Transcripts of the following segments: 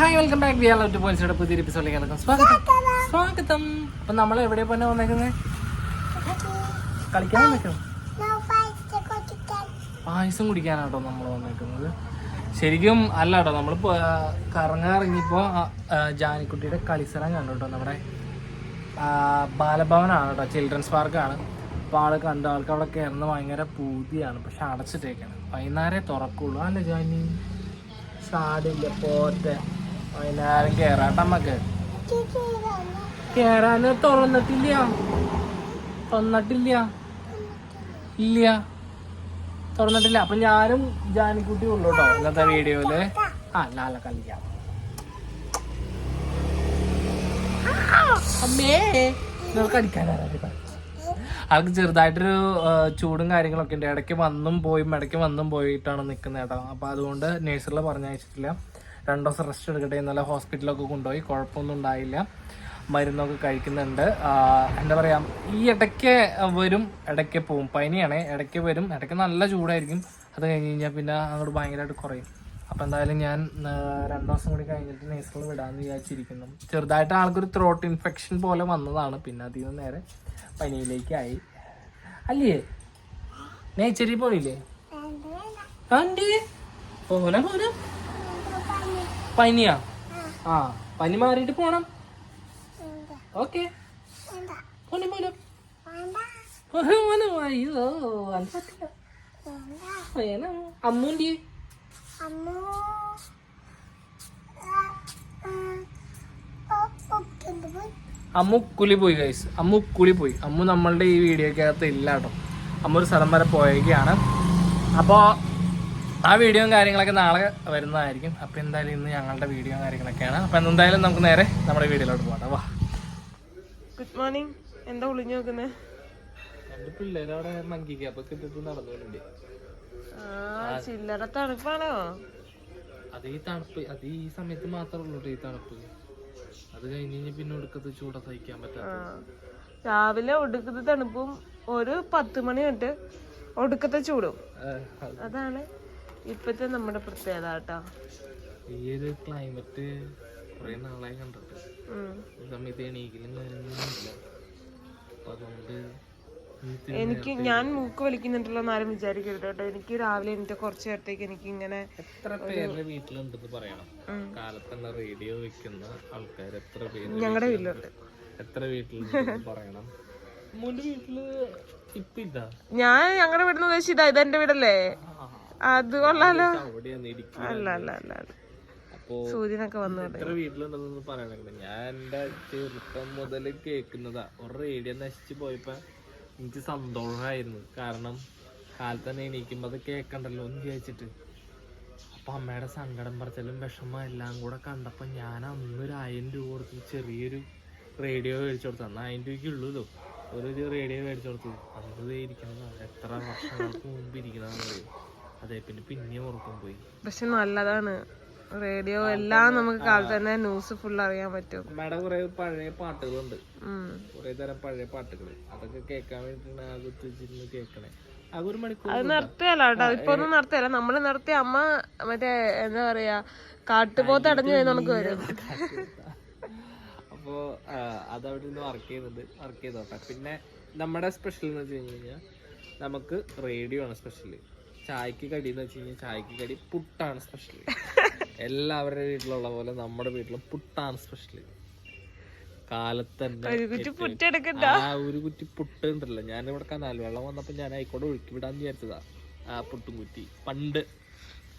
Hi welcome back love to പോയിന്റ്സിയുടെ പുതിയ എപ്പിസോഡിലേക്ക് എല്ലാവർക്കും സ്വാഗതം. സ്വാഗതം. അപ്പൊ നമ്മൾ എവിടെ പോലെ വന്നേക്കുന്നത് കളിക്കാൻ വന്നേക്കണം പായസം കുടിക്കാനാട്ടോ നമ്മൾ വന്നേക്കുന്നത്. ശരിക്കും അല്ല കേട്ടോ നമ്മൾ കറങ്ങാൻ ഇറങ്ങിയപ്പോൾ ജാനിക്കുട്ടിയുടെ കളിസ്ഥലം കണ്ടു കേട്ടോ. നമ്മുടെ ബാലഭവനാണ് കേട്ടോ ചിൽഡ്രൻസ് പാർക്കാണ് അപ്പോൾ ആൾ കണ്ട ആൾക്ക് അവിടെ കയറുന്ന ഭയങ്കര പൂതിയാണ്. പക്ഷെ അടച്ചിട്ടേക്കാണ്. വൈകുന്നേരം തുറക്കുള്ളൂ. അല്ല ജാനി? സാടില്ല പോത്തെ വൈകുന്നേരം കേറാട്ട അമ്മയ്ക്ക് കേറാന് തുറന്നിട്ടില്ല. തുറന്നിട്ടില്ല. ഇല്ല. തുറന്നിട്ടില്ല. അപ്പൊ ഞാനും ജാനിക്കുട്ടി ഉള്ളു കേട്ടോ ഇന്നത്തെ വീഡിയോയിൽ. ആ ലാല കളിക്കാം. അമ്മേ ആൾക്ക് ചെറുതായിട്ടൊരു ചൂടും കാര്യങ്ങളൊക്കെ ഉണ്ട്. ഇടയ്ക്ക് വന്നും പോയും ഇടയ്ക്ക് വന്നും പോയിട്ടാണ് നിൽക്കുന്നത് കേട്ടോ അപ്പോൾ അതുകൊണ്ട് നേഴ്സറിൽ പറഞ്ഞയച്ചിട്ടില്ല. രണ്ട് ദിവസം റെസ്റ്റ് എടുക്കട്ടെ ഇന്നലെ ഹോസ്പിറ്റലൊക്കെ കൊണ്ടുപോയി. കുഴപ്പമൊന്നും ഉണ്ടായില്ല. മരുന്നൊക്കെ കഴിക്കുന്നുണ്ട്. എന്താ പറയുക ഈ ഇടയ്ക്ക് വരും ഇടയ്ക്ക് പോവും. പനിയാണ്. ഇടയ്ക്ക് വരും. ഇടയ്ക്ക് നല്ല ചൂടായിരിക്കും. അത് കഴിഞ്ഞ് കഴിഞ്ഞാൽ പിന്നെ അങ്ങോട്ട് ഭയങ്കരമായിട്ട് കുറയും. അപ്പോൾ എന്തായാലും ഞാൻ രണ്ട് ദിവസം കൂടി കഴിഞ്ഞിട്ട് നേസുകൾ വിടാമെന്ന് വിചാരിച്ചിരിക്കുന്നു. ചെറുതായിട്ട് ആൾക്കൊരു ത്രോട്ട് ഇൻഫെക്ഷൻ പോലെ വന്നതാണ്. പിന്നെ അതിൽ നിന്ന് നേരെ പനിയിലേക്കായി അല്ലേ? നേച്ചരി പോയില്ലേ ആണ്ടി പോലെ പോലെ പനിയാ? ആ. പനി മാറിയിട്ട് പോണം. ഓക്കെ. പോലും അയ്യോ അമ്മൂന്റെ അമ്മു കുളി പോയി ഗൈസ് അമ്മു കുളി പോയി. അമ്മു നമ്മളുടെ ഈ വീഡിയോക്കകത്ത് ഇല്ല കേട്ടോ. അമ്മ ഒരു സ്ഥലം വരെ പോയേക്കാണ്. അപ്പോൾ ആ വീഡിയോയും കാര്യങ്ങളൊക്കെ നാളെ വരുന്നതായിരിക്കും. അപ്പോൾ എന്തായാലും ഇന്ന് ഞങ്ങളുടെ വീഡിയോയും കാര്യങ്ങളൊക്കെയാണ്. അപ്പോൾ എന്തായാലും നമുക്ക് നേരെ നമ്മുടെ വീഡിയോയിലോട്ട് പോകാം വാ. ഗുഡ് മോർണിംഗ് എന്താ ഒളിഞ്ഞു നോക്കുന്നത് പിള്ളേരവിടെ മങ്കിക്ക് കിട്ടിട്ട് ചില്ലറ തണുപ്പാണോ? അത് ഈ തണുപ്പ് അത് ഈ സമയത്ത് മാത്രമേ ഈ തണുപ്പ്. അത് കഴിഞ്ഞ് പിന്നെ ഒടുക്കത്ത് ചൂട സഹിക്കാൻ ആ. പറ്റാത്ത രാവിലെ ഒടുക്കത്തെ തണുപ്പും ഒരു പത്ത് മണി തൊട്ട് ഒടുക്കത്തെ ചൂടും. അതാണ് ഇപ്പത്തെ നമ്മുടെ പ്രത്യേകത കേട്ടോ. ഈ ഒരു ക്ലൈമറ്റ് കുറെ നാളായി കണ്ടിട്ട്. ഈ സമയത്ത് എണീക്കലും അപ്പൊ അതുകൊണ്ട് എനിക്ക് ഞാൻ മൂക്ക് വലിക്കുന്നുണ്ടല്ലോ എന്ന് ആരും വിചാരിക്കരുത് കേട്ടോ. എനിക്ക് രാവിലെ എനിക്ക് കുറച്ച് നേരത്തേക്ക് എനിക്ക് ഇങ്ങനെ എത്ര പേരുടെ വീട്ടിലുണ്ടെന്ന് പറയണം. ഉം. കാലത്തന്നെ റേഡിയോ വെക്കുന്ന ആൾക്കാർ എത്ര പേര് ഞങ്ങളുടെ വീട്ടിലുണ്ട്? എത്ര വീട്ടിലുണ്ടെന്ന് പറയണം. മോന്റെ വീട്ടിൽ ഇപ്പൊ ഇതാ ഞാൻ ഞങ്ങളുടെ വീടിന്ന് ഉദ്ദേശിച്ചത് ഇതാ ഇതെന്റെ വീടല്ലേ? അത് കൊള്ളാലോ. അല്ല അല്ല അല്ല അല്ല സൂര്യനൊക്കെ വന്നു എത്ര ഞാൻ എന്റെ ചെറുപ്പം മുതൽ കേൾക്കുന്നതാ. ഒരു റേഡിയോ നശിച്ചു പോയപ്പോ എനിക്ക് സന്തോഷമായിരുന്നു. കാരണം കാലത്തന്നെ എണീക്കുമ്പോ അത് കേക്കണ്ടല്ലോ എന്ന് വിചാരിച്ചിട്ട്. അപ്പൊ അമ്മയുടെ സങ്കടം പറച്ചലും വിഷമം എല്ലാം കൂടെ കണ്ടപ്പോ ഞാൻ അന്ന് ഒരു ആയിരം രൂപ കൊടുത്ത് ചെറിയൊരു റേഡിയോ മേടിച്ചു കൊടുത്തു. അന്ന് ആയിരം രൂപയ്ക്ക് ഉള്ളൂല്ലോ. ഒരു റേഡിയോ മേടിച്ചു കൊടുത്തു. അന്ന് ഇരിക്കണം എത്ര വർഷങ്ങൾക്ക് മുമ്പ് ഇരിക്കുന്നതാണെന്ന് അറിയോ അതെ പിന്നെ പിന്നെയും ഉറക്കം പോയി. പക്ഷെ നല്ലതാണ്. റേഡിയോ എല്ലാം നമുക്ക് കാലത്ത് തന്നെ ന്യൂസ് ഫുൾ അറിയാൻ പറ്റും. അമ്മയുടെ കുറെ പഴയ പാട്ടുകളുണ്ട്. കുറെ തരം പഴയ പാട്ടുകൾ അതൊക്കെ കേൾക്കാൻ വേണ്ടിട്ടാണ് ആ കുത്തി കേൾക്കണേ. അത് ഒരു മണിക്കൂർ അത് നിർത്തിയല്ല കേട്ടോ. ഇപ്പൊ ഒന്നും നിർത്തിയല്ല. നമ്മൾ നിർത്തി അമ്മ മറ്റേ എന്താ പറയാ കാട്ടുപോത്ത് അടഞ്ഞു പോയി നമുക്ക് വരും അപ്പോ അതവിടെ നിന്ന് വർക്ക് ചെയ്യുന്നുണ്ട്. വർക്ക് ചെയ്തോട്ടെ. പിന്നെ നമ്മുടെ സ്പെഷ്യൽ എന്ന് വെച്ച് കഴിഞ്ഞ് കഴിഞ്ഞാൽ നമുക്ക് റേഡിയോ ആണ് സ്പെഷ്യൽ ചായക്ക് കടി എന്ന് വെച്ച് കഴിഞ്ഞാൽ ചായക്ക് കടി പുട്ടാണ് സ്പെഷ്യൽ എല്ലാവരുടെ വീട്ടിലുള്ള പോലെ നമ്മുടെ വീട്ടിലും പുട്ടാണ് സ്പെഷ്യൽ ആ ഒരു കുറ്റി പുട്ട് ഉണ്ടല്ലോ. ഞാൻ ഇവിടെ കനാൽ വെള്ളം വന്നപ്പോ ഞാൻ ആയിക്കോട്ടെ ഒഴുക്കി വിടാന്ന് വിചാരിച്ചതാ. ആ പുട്ടും കുറ്റി. പണ്ട്.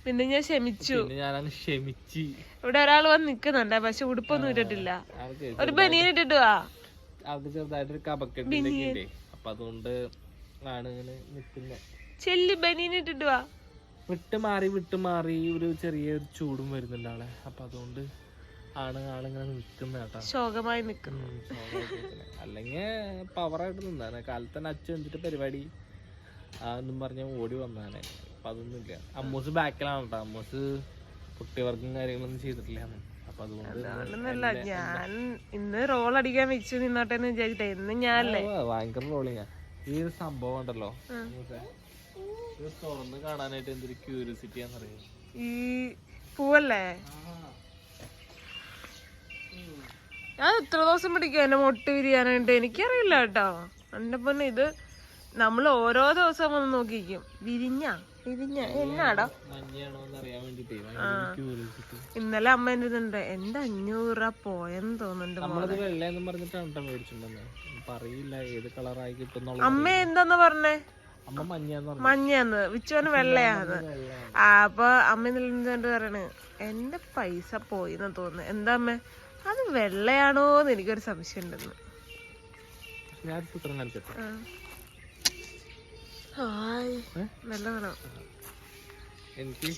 പിന്നെ ഞാൻ ക്ഷമിച്ചു. ഞാൻ ക്ഷമിച്ചു. ഇവിടെ ഒരാൾ വന്ന് നിക്കുന്നുണ്ട് പക്ഷെ ഉടുപ്പൊന്നും ഇട്ടിട്ടില്ല. ഒരു ബനിയൻ ഇട്ടിട്ടുവാ ചെറുതായിട്ടൊരു കപക്കെട്ടിന്റെ ഇല്ലേ അപ്പൊ അതുകൊണ്ട് ആണ് ഇങ്ങനെ നിക്കുന്നത് ചെല്ലി വാ. വിട്ട് മാറി വിട്ട് മാറി ഒരു ചെറിയ ചൂടും വരുന്നുണ്ട് ആളെ. അപ്പൊ അതുകൊണ്ട് ആണ് ആളിങ്ങനെ നിൽക്കുന്ന കേട്ടോ. ശോകമായി നിൽക്കുന്നു. അല്ലെങ്കിൽ പവറായിട്ട് നിന്നാണ്. കാലത്ത് തന്നെ അച്ഛൻ എന്നിട്ട് പരിപാടി? അതൊന്നും എന്നും പറഞ്ഞ ഓടി വന്നാണ് അപ്പൊ അതൊന്നുമില്ല അമ്മൂസ് ബാക്കിലാണ് കേട്ടോ അമ്മൂസ് കുട്ടികൾക്കും കാര്യങ്ങളൊന്നും ചെയ്തിട്ടില്ല അപ്പൊ അതുകൊണ്ട് ഞാൻ ഇന്ന് റോൾ അടിക്കാൻ വെച്ച് നിന്നോട്ടെ എന്ന് വിചാരിച്ചിട്ടേ. ഇന്ന് ഞാനല്ലേ? ഭയങ്കര റോളിങ്ങാ ഈ ഒരു സംഭവം ഉണ്ടല്ലോ. ഇത് തുറന്ന് കാണാനായിട്ട് എന്തൊരു ക്യൂരിയോസിറ്റി ആണെന്നറിയാം? ഈ പൂവല്ലേ? ഞാൻ എത്ര ദിവസം പിടിക്കും എന്നെ മുട്ട വിരിയാനായിട്ട്. എനിക്കറിയില്ല കേട്ടോ. എന്റെ പൊന്നെ ഇത് നമ്മൾ ഓരോ ദിവസം വന്ന് നോക്കിക്കും വിരിഞ്ഞ? വിരിഞ്ഞ. എന്നാടോ? ഇന്നലെ അമ്മ എന്റെ ഇതുണ്ട്. എന്റെ അഞ്ഞൂറ് രൂപ പോയെന്ന് തോന്നുന്നുണ്ട് അമ്മ എന്താന്ന് പറഞ്ഞേ? മഞ്ഞന്ന് വിച്ചോന് വിച്ചുവന് വെള്ളയാന്ന്. ആ അപ്പൊ അമ്മ നിലനിന്നുകൊണ്ട് പറയണ്? എന്റെ പൈസ പോയി എന്ന് തോന്നുന്നു. എന്താ അമ്മ? അത് വെള്ളയാണോന്ന് എനിക്കൊരു സംശയം ഉണ്ടെന്ന് നല്ല വേണം? എനിക്ക്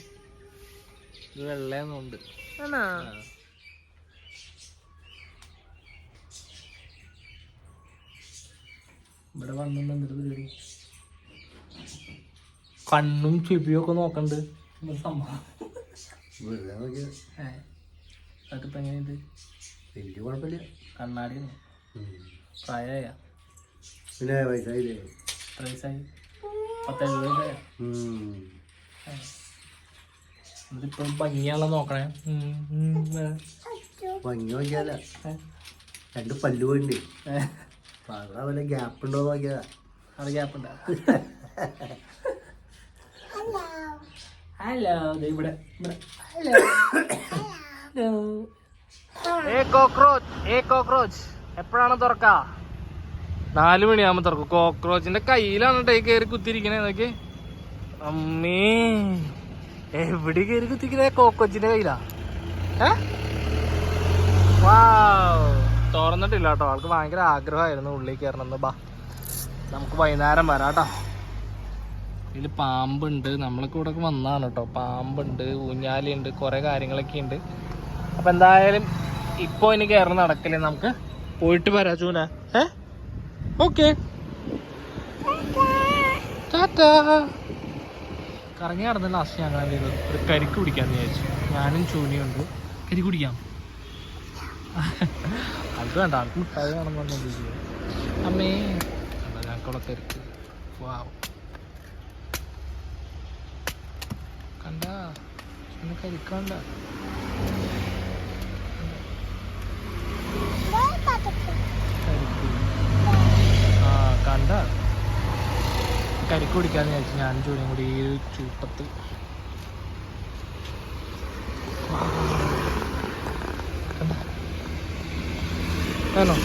ഇത് വെള്ളയെന്നുണ്ട്. ആണോ? ഇവിടെ വന്നിട്ട് എന്തൊരു പരിപാടി കണ്ണും ചെവിയും ഒക്കെ നോക്കണ്ട് സംഭവം? വെറുതെ നോക്കിയത് ഏ അതിപ്പോ എങ്ങനെയുണ്ട്? വലിയ കുഴപ്പമില്ല. കണ്ണാടിയാണ് ഉം. പ്രായമായ പിന്നെ പൈസ ഇല്ലേ എത്ര വയസ്സായി? പത്തെഴുപത് വയസ്സായ? ഉം. ഭംഗിയാണല്ലോ നോക്കണേ. ഭംഗി നോക്കിയാല. രണ്ട് പല്ലു പോയിണ്ട്. അവിടെ വല്ല ഗ്യാപ്പ് ഉണ്ടോ നോക്കിയതാ. അത് ഗ്യാപ്പുണ്ട? ഹലോ ഇവിടെ ഇവിടെ. Hello hello a cockroach a cockroach എപ്പോഴാണ് തുറക്ക? നാല് മണിയാകുമ്പോ തുറക്കും. കോക്രോച്ചിന്റെ കയ്യിലാണ് കേട്ടോ ഈ കയറി കുത്തിരിക്കണേ നോക്കി അമ്മേ എവിടെ കയറി കുത്തിക്കണേ കോക്രോച്ചിന്റെ കയ്യിലാ. തുറന്നിട്ടില്ല കേട്ടോ ആൾക്ക് ഭയങ്കര ആഗ്രഹമായിരുന്നു ഉള്ളിൽ കയറണം എന്ന്. ബാ നമുക്ക് വൈകുന്നേരം വരാം കേട്ടോ ഇതിൽ പാമ്പുണ്ട്. നമ്മളൊക്കെ ഇവിടെ വന്നതാണ് കേട്ടോ പാമ്പുണ്ട് ഊഞ്ഞാലുണ്ട് കുറേ കാര്യങ്ങളൊക്കെ ഉണ്ട് അപ്പം എന്തായാലും ഇപ്പോൾ ഇനി കയറുന്ന നടക്കില്ലേ നമുക്ക്? പോയിട്ട് വരാം ചൂന. ഏ? ഓക്കെ. കറങ്ങി നടന്ന ലാസ്റ്റ് ഞങ്ങൾ എന്ത് ഒരു കരിക്ക് കുടിക്കാന്ന് വിചാരിച്ചു. ഞാനും ചൂനിയുണ്ട് കരി കുടിക്കാം. അത് വേണ്ട. ആൾക്ക് മിഠായി അമ്മേ. ഞങ്ങൾക്കുള്ള കരിക്ക്. വാവ് കണ്ട ഒന്ന് കരിക്കണ്ട കരിക്ക് ആ കണ്ട. കരിക്ക് കുടിക്കാന്ന് വിചാരിച്ചു ഞാൻ ചൂടും കൂടി ഈ ഒരു ചൂട്ടത്ത് കണ്ടോ? ആണോ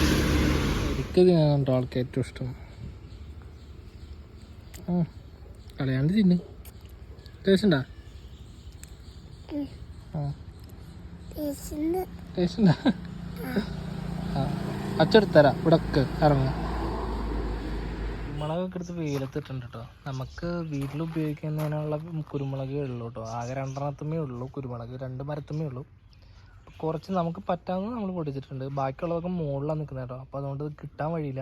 കരിക്ക് തിന്നാനുണ്ടോ ആൾക്ക് ഏറ്റവും ഇഷ്ടം. കളയാണ്ട് തിന്ന്. ടേസ്റ്റ് ഉണ്ടാ? ആ ടേസ്റ്റ് ഉണ്ടാ ആ. അച്ചെടുത്ത് തരാം ഇവിടൊക്കെ ഇറങ്ങും. കുരുമുളകൊക്കെ എടുത്ത് വെയിലത്തിട്ടുണ്ട് കേട്ടോ നമുക്ക് വീട്ടിൽ ഉപയോഗിക്കുന്നതിനുള്ള കുരുമുളകേ ഉള്ളൂ കേട്ടോ. ആകെ രണ്ടെണ്ണത്തുമേ ഉള്ളൂ. കുരുമുളക് രണ്ട് മരത്തുമേ ഉള്ളൂ. കുറച്ച് നമുക്ക് പറ്റാവുന്നത് നമ്മൾ പൊടിച്ചിട്ടുണ്ട്. ബാക്കിയുള്ളതൊക്കെ മുകളിലാണ് നിൽക്കുന്നത് കേട്ടോ. അപ്പോൾ അതുകൊണ്ട് കിട്ടാൻ വഴിയില്ല.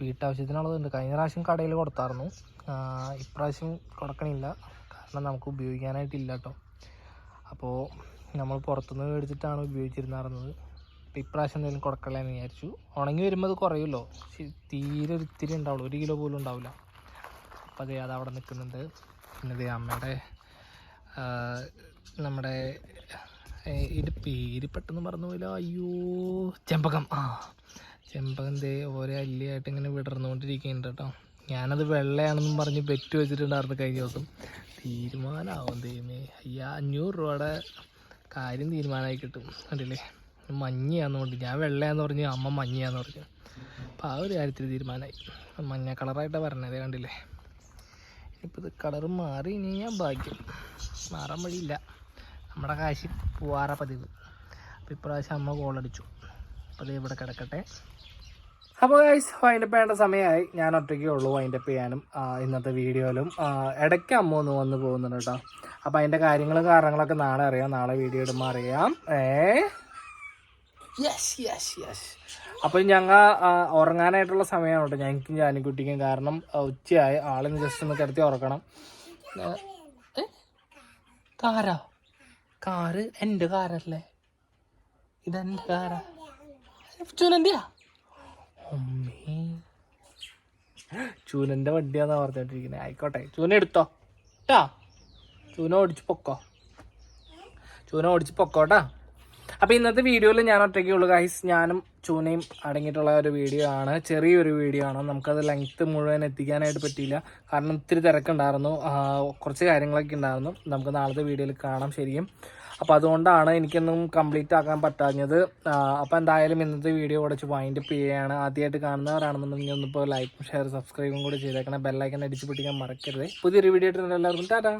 വീട്ടാവശ്യത്തിനുള്ളതുണ്ട്. കഴിഞ്ഞ പ്രാവശ്യം കടയിൽ കൊടുത്തായിരുന്നു. ഇപ്രാവശ്യം കൊടുക്കണില്ല. കാരണം നമുക്ക് ഉപയോഗിക്കാനായിട്ടില്ല കേട്ടോ. അപ്പോൾ നമ്മൾ പുറത്തുനിന്ന് മേടിച്ചിട്ടാണ് ഉപയോഗിച്ചിരുന്നായിരുന്നത് അപ്പോൾ ഇപ്രാവശ്യം എന്തെങ്കിലും കൊടുക്കണമെന്ന് വിചാരിച്ചു. ഉണങ്ങി വരുമ്പോൾ അത് കുറയുമല്ലോ. തീരെ ഒരിത്തിരി ഉണ്ടാവുള്ളൂ ഒരു കിലോ പോലും ഉണ്ടാവില്ല. അപ്പോൾ അതെ അത് അവിടെ നിൽക്കുന്നുണ്ട്. പിന്നെ ദേ അമ്മയുടെ നമ്മുടെ ഇതിന്റെ പേര് പെട്ടെന്ന് മറന്നു പോയില്ല അയ്യോ ചെമ്പകം. ആ ചെമ്പകം ദേ ഓരോ അല്ലിയായിട്ട് ഇങ്ങനെ വിടർന്നുകൊണ്ടിരിക്കുന്നുണ്ട് കേട്ടോ. ഞാനത് വെള്ളയാണെന്നും പറഞ്ഞ് പെറ്റ് വെച്ചിട്ടുണ്ടായിരുന്നു കഴിഞ്ഞ ദിവസം. തീരുമാനമാവും ദൈവമേ. അയ്യാ അഞ്ഞൂറ് രൂപയുടെ കാര്യം തീരുമാനമായി കിട്ടും. കണ്ടില്ലേ? മഞ്ഞയാന്ന് പറഞ്ഞു ഞാൻ വെള്ളയാന്ന് പറഞ്ഞു അമ്മ മഞ്ഞയാന്ന് പറഞ്ഞു. അപ്പോൾ ആ ഒരു കാര്യത്തിൽ തീരുമാനമായി മഞ്ഞ കളറായിട്ടാണ് പറഞ്ഞത് കണ്ടില്ലേ? ഇപ്പം ഇത് കളർ മാറി ഇനി ഞാൻ ഭാഗ്യം. മാറാൻ വഴിയില്ല. നമ്മുടെ കാശി പോവാറ പതിവ്. അപ്പോൾ ഇപ്രാവശ്യം അമ്മ കോളടിച്ചു അപ്പോൾ ഇത് ഇവിടെ കിടക്കട്ടെ. അപ്പോൾ ഗൈസ് വൈൻഡപ്പ് ചെയ്യേണ്ട സമയമായി ഞാൻ ഒറ്റയ്ക്കേ ഉള്ളൂ വൈൻഡപ്പ് ചെയ്യാനും ഇന്നത്തെ വീഡിയോയിലും. ഇടയ്ക്ക് അമ്മ ഒന്ന് വന്ന് പോകുന്നുണ്ട് കേട്ടോ. അപ്പോൾ അതിന്റെ കാര്യങ്ങളും കാരണങ്ങളൊക്കെ നാളെ അറിയാം. നാളെ വീഡിയോ ഇടുമ്പോൾ അറിയാം. ഏ? യെസ് യെസ് യെസ് അപ്പോൾ ഞങ്ങൾ ഉറങ്ങാനായിട്ടുള്ള സമയമാണ് കേട്ടോ ഞങ്ങൾക്കും ജാനിക്കുട്ടിക്കും കാരണം ഉച്ചയായി. ആളിന് ജസ്റ്റ് ഒന്ന് കിടത്തി ഉറക്കണം. കാരോ കാറ്? എന്റെ കാറല്ലേ? ഇതെന്റെ കാറാ? ചൂനന്റെയാ അമ്മേ ചൂനന്റെ വണ്ടിയാന്നാ പറഞ്ഞോണ്ടിരിക്കുന്നത് ആയിക്കോട്ടെ. ചൂന എടുത്തോ. ട്ടാ. ചൂന ഓടിച്ച് പൊക്കോ. ചൂന ഓടിച്ച് പൊക്കോട്ടാ അപ്പോൾ ഇന്നത്തെ വീഡിയോയിൽ ഞാൻ ഒറ്റയ്ക്കേ ഉള്ളൂ. ഗൈസ് ഞാനും ചൂനയും അടങ്ങിയിട്ടുള്ള ഒരു വീഡിയോ ആണ്. ചെറിയൊരു വീഡിയോ ആണ്. നമുക്കത് ലെങ്ത്ത് മുഴുവൻ എത്തിക്കാനായിട്ട് പറ്റിയില്ല. കാരണം ഒത്തിരി തിരക്കുണ്ടായിരുന്നു. കുറച്ച് കാര്യങ്ങളൊക്കെ ഉണ്ടായിരുന്നു. നമുക്ക് നാളത്തെ വീഡിയോയിൽ കാണാം ശരിക്കും. അപ്പോൾ അതുകൊണ്ടാണ് എനിക്കൊന്നും കംപ്ലീറ്റ് ആക്കാൻ പറ്റാഞ്ഞത്. അപ്പോൾ എന്തായാലും ഇന്നത്തെ വീഡിയോ കുറച്ച് വൈൻഡ് അപ്പ് ചെയ്യുകയാണ് ആദ്യമായിട്ട് കാണുന്നവരാണെന്നുണ്ടെങ്കിൽ ഒന്നിപ്പോൾ ലൈക്കും ഷെയർ സബ്സ്ക്രൈബും കൂടി ചെയ്തേക്കണം. ബെല്ലൈക്കൻ അടിച്ച് പിടിക്കാൻ മറക്കരുത്. പുതിയൊരു വീഡിയോ ആയിട്ട് എല്ലാവർക്കും ടാറ്റാ.